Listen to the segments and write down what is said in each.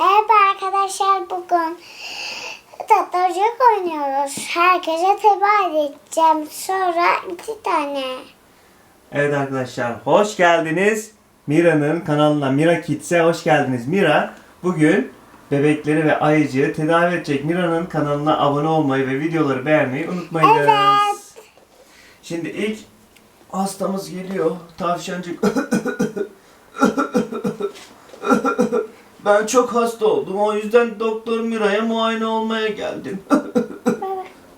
Evet arkadaşlar bugün tatlıcık oynuyoruz. Herkese tebaa edeceğim. Sonra iki tane. Evet arkadaşlar hoş geldiniz. Mira'nın kanalına Mira Kids'e hoş geldiniz. Mira bugün bebekleri ve ayıcığı tedavi edecek. Mira'nın kanalına abone olmayı ve videoları beğenmeyi unutmayınız. Evet. Şimdi ilk hastamız geliyor. Tavşancık. ben çok hasta oldum. O yüzden Doktor Mira'ya muayene olmaya geldim.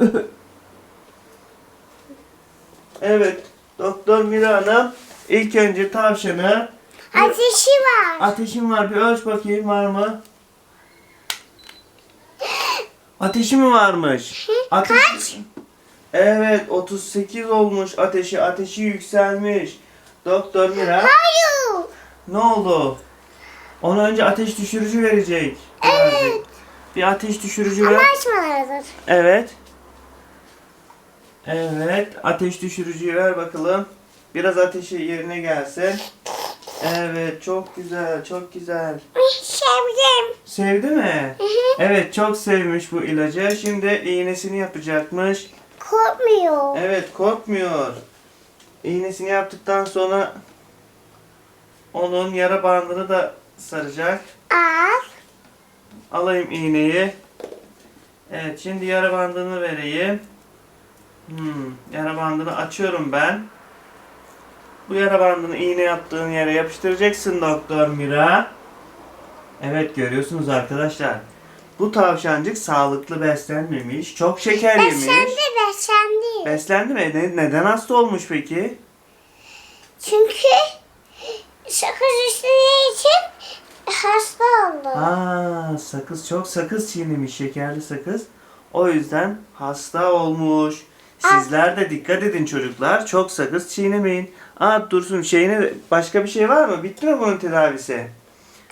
evet. Doktor Mira Hanım ilk önce tavşanı Ateşi var. Ateşim var bir ölç bakayım var mı? Ateşi mi varmış? Ateş... Kaç? Evet 38 olmuş ateşi. Ateşi yükselmiş. Doktor Mira Hayır. ne oldu? Ona önce ateş düşürücü verecek. Evet. Bir ateş düşürücü Ama ver. açmalarıdır. Evet. Evet ateş düşürücüyü ver bakalım. Biraz ateşi yerine gelsin. Evet çok güzel çok güzel. Sevdim. Sevdi mi? Hı hı. Evet çok sevmiş bu ilacı. Şimdi iğnesini yapacakmış. Korkmuyor. Evet korkmuyor. İğnesini yaptıktan sonra onun yara bandını da saracak. Al. Alayım iğneyi. Evet şimdi yara bandını vereyim. Hmm, yara bandını açıyorum ben. Bu yara bandını iğne yaptığın yere yapıştıracaksın Doktor Mira. Evet görüyorsunuz arkadaşlar. Bu tavşancık sağlıklı beslenmemiş. Çok şeker yemiş. Beslendi beslendi. Beslendi mi? Ne- neden hasta olmuş peki? Çünkü sakız içtiği için hasta oldu. Aa, sakız çok sakız çiğnemiş, şekerli sakız. O yüzden hasta olmuş. Sizler de dikkat edin çocuklar. Çok sakız çiğnemeyin. Aa dursun şeyine başka bir şey var mı? Bitti mi bunun tedavisi?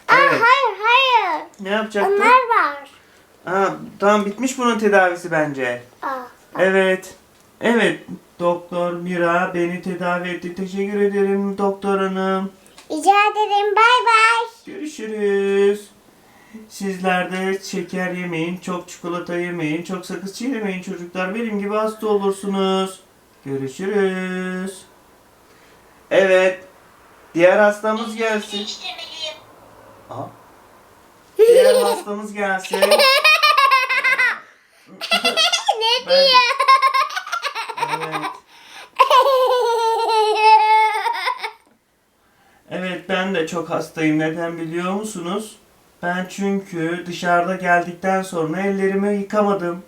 Aa, Evet. hayır hayır. Ne yapacaktın? Onlar var. Aa, tamam bitmiş bunun tedavisi bence. Aa. Evet. Evet. Doktor Mira beni tedavi etti. Teşekkür ederim doktor hanım. Rica ederim. Bay bay. Görüşürüz. Sizler de şeker yemeyin, çok çikolata yemeyin, çok sakız çiğnemeyin çocuklar. Benim gibi hasta olursunuz. Görüşürüz. Evet. Diğer hastamız gelsin. Aha. Diğer hastamız gelsin. ne Ben- diyor? Evet. Evet ben de çok hastayım. Neden biliyor musunuz? Ben çünkü dışarıda geldikten sonra ellerimi yıkamadım.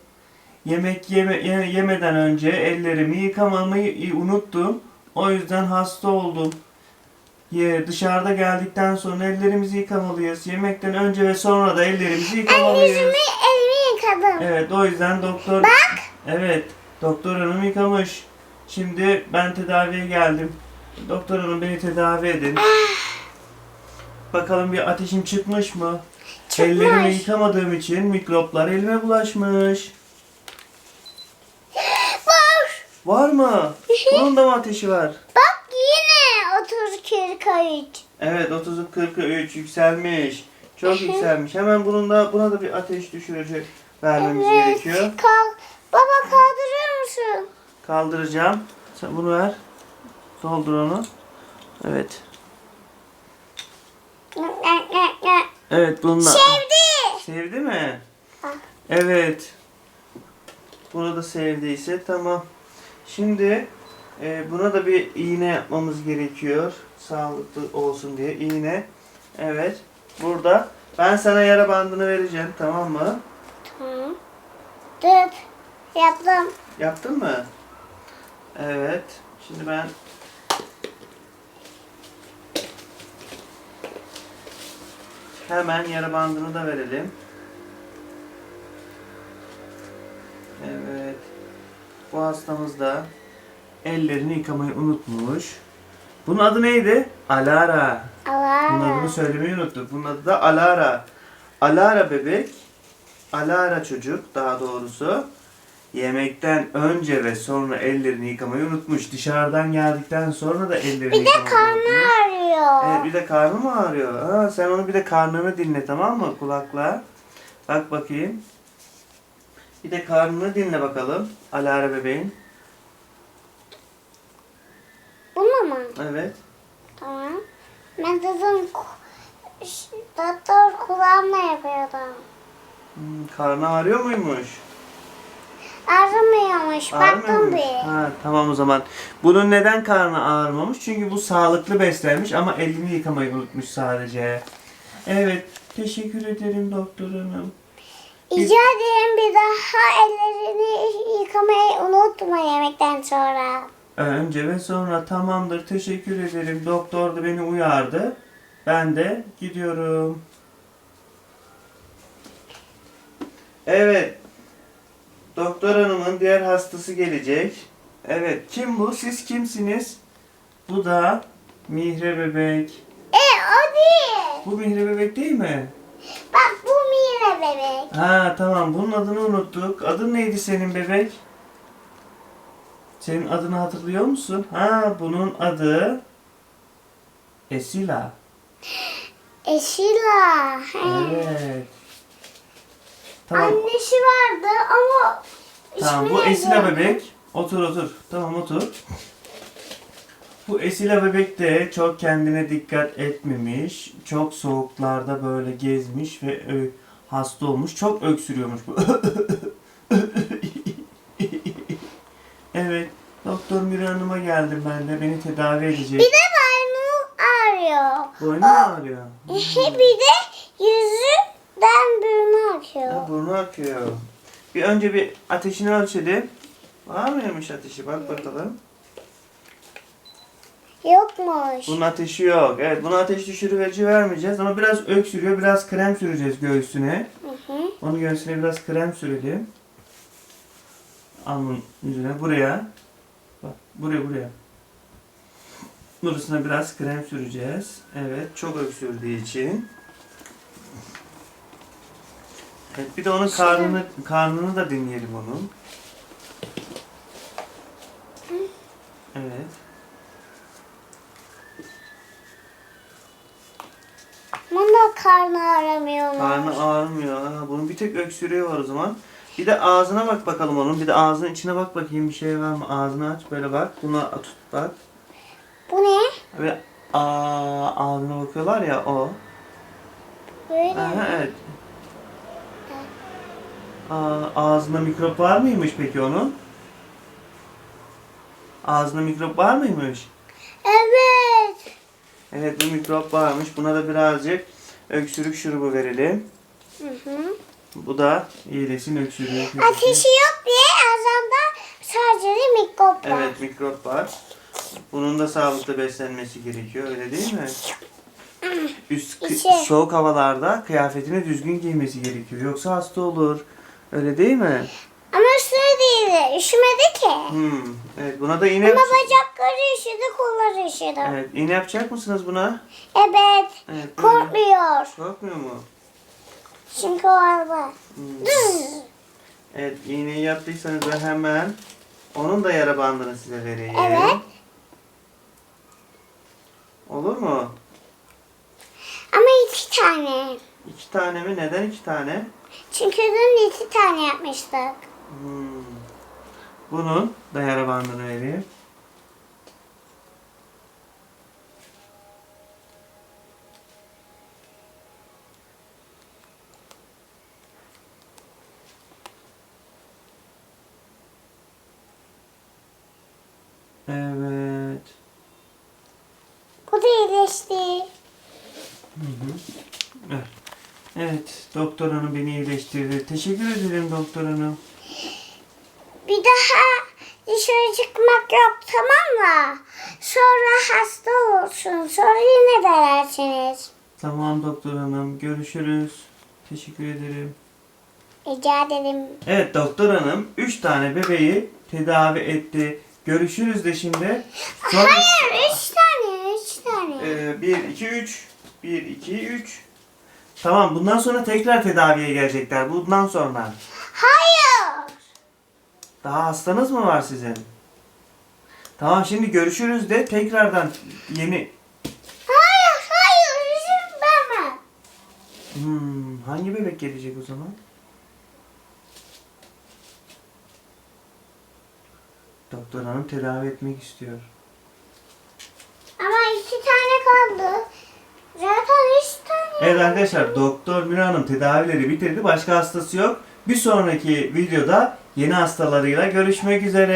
Yemek yeme ye- yemeden önce ellerimi yıkamamayı unuttum. O yüzden hasta oldum. Ye, dışarıda geldikten sonra ellerimizi yıkamalıyız. Yemekten önce ve sonra da ellerimizi Ben yıkamalıyız. yüzümü elimi yıkadım. Evet o yüzden doktor... Bak. Evet doktor hanım yıkamış. Şimdi ben tedaviye geldim. Doktor hanım beni tedavi edin. Bakalım bir ateşim çıkmış mı? Çıkmış. Ellerimi yıkamadığım için mikroplar elime bulaşmış. Var. Var mı? Bunun da mı ateşi var? Bak yine 30 43. Evet 30'u 40'ı 3 yükselmiş. Çok yükselmiş. Hemen bunun da buna da bir ateş düşürücü vermemiz gerekiyor. Kal Baba kaldırır mısın? Kaldıracağım. Sen bunu ver. Doldur onu. Evet. Evet bununla. Sevdi. Sevdi mi? Evet. Bunu da sevdiyse tamam. Şimdi e, buna da bir iğne yapmamız gerekiyor. Sağlıklı olsun diye iğne. Evet. Burada ben sana yara bandını vereceğim tamam mı? Tamam. Yaptım. Yaptın mı? Evet. Şimdi ben hemen yara bandını da verelim. Evet. Bu hastamız da ellerini yıkamayı unutmuş. Bunun adı neydi? Alara. Bunun adını söylemeyi unuttuk. Bunun adı da Alara. Alara bebek. Alara çocuk daha doğrusu. yemekten önce ve sonra ellerini yıkamayı unutmuş. Dışarıdan geldikten sonra da ellerini Bir de yıkamayı karnı unutmuş. Ağrıyor. Evet bir de karnı mı ağrıyor? Ha, sen onu bir de karnını dinle tamam mı kulakla? Bak bakayım. Bir de karnını dinle bakalım. Alara bebeğin. Bunu mu? Evet. Tamam. Ben dedim doktor kulağımla yapıyordum. Hmm, karnı ağrıyor muymuş? Ağrımıyormuş. Baktım Ağrımıyormuş. bir. Ha, tamam o zaman. Bunun neden karnı ağrımamış? Çünkü bu sağlıklı beslenmiş ama elini yıkamayı unutmuş sadece. Evet. Teşekkür ederim doktor hanım. Rica ederim bir daha ellerini yıkamayı unutma yemekten sonra. Önce ve sonra tamamdır. Teşekkür ederim. Doktor da beni uyardı. Ben de gidiyorum. Evet. Doktor hanımın diğer hastası gelecek. Evet. Kim bu? Siz kimsiniz? Bu da Mihre bebek. E o değil. Bu Mihre bebek değil mi? Bak bu Mine bebek. Ha tamam. Bunun adını unuttuk. Adın neydi senin bebek? Senin adını hatırlıyor musun? Ha bunun adı Esila. Eşila. He. Evet. Tamam. Annesi vardı ama Tamam bu Esila bebek. Otur otur. Tamam otur. Bu Esila bebek de çok kendine dikkat etmemiş. Çok soğuklarda böyle gezmiş ve ö, hasta olmuş. Çok öksürüyormuş bu. evet. Doktor Mira Hanım'a geldim ben de. Beni tedavi edecek. Bir de boynu ağrıyor. Boynu mu ağrıyor? bir de yüzünden burnu akıyor. Ha, burnu akıyor. Bir önce bir ateşini ölçelim. Var mıymış ateşi? Bak bakalım. Yokmuş. Bunun ateşi yok. Evet, buna ateş düşürüverici vermeyeceğiz ama biraz öksürüyor. Biraz krem süreceğiz göğsüne. Hı hı. Onun göğsüne biraz krem sürelim. Alnın yüzüne. Buraya. Bak, buraya buraya. Burasına biraz krem süreceğiz. Evet, çok öksürdüğü için. Evet, bir de onun karnını karnını da dinleyelim onun. Evet. Bunda karnı ağrımıyormuş. Karnı ağrımıyor. Ha, bunun bir tek öksürüğü var o zaman. Bir de ağzına bak bakalım onun. Bir de ağzının içine bak bakayım bir şey var mı? Ağzını aç böyle bak. Buna tut bak. Bu ne? Aa, ağzına bakıyorlar ya o. Böyle. Aha, evet. Aa, ağzında mikrop var mıymış peki onun? Ağzında mikrop var mıymış? Evet. Evet bu mikrop varmış. Buna da birazcık öksürük şurubu verelim. Hı hı. Bu da iyileşsin öksürüğü. Ateşi yok diye ağzımda sadece mikrop var. Evet mikrop var. Bunun da sağlıklı beslenmesi gerekiyor öyle değil mi? Üst İçi. soğuk havalarda kıyafetini düzgün giymesi gerekiyor. Yoksa hasta olur. Öyle değil mi? Ama üstüne değil. Üşümedi ki. Hmm. Evet buna da iğne Ama bacakları üşüdü, kolları üşüdü. Evet. İğne yapacak mısınız buna? evet. Evet. böyle. Korkmuyor. Korkmuyor mu? Çünkü o araba. Hmm. Evet iğneyi yaptıysanız ben hemen onun da yara bandını size vereyim. Evet. Olur mu? Ama iki tane. İki tane mi? Neden iki tane? Çünkü dün iki tane yapmıştık. Hmm. Bunun da yara bandını vereyim. Evet. Bu da iyileşti. Hı hı. Evet. Doktor hanım beni iyileştirdi. Teşekkür ederim doktor hanım. Bir daha dışarı çıkmak yok tamam mı? Sonra hasta olursun. Sonra yine denersiniz. Tamam doktor hanım, görüşürüz. Teşekkür ederim. Rica ederim. Evet doktor hanım 3 tane bebeği tedavi etti. Görüşürüz de şimdi. Sonra Hayır üç tane üç tane. 1 2 3 1 2 3 Tamam bundan sonra tekrar tedaviye gelecekler. Bundan sonra. Hayır. Daha hastanız mı var sizin? Tamam şimdi görüşürüz de tekrardan yeni... Hayır hayır izin verme. Hmm, hangi bebek gelecek o zaman? Doktor hanım tedavi etmek istiyor. Ama iki tane kaldı. Zaten üç tane. Evet arkadaşlar Doktor Mira Hanım tedavileri bitirdi. Başka hastası yok. Bir sonraki videoda yeni hastalarıyla görüşmek üzere.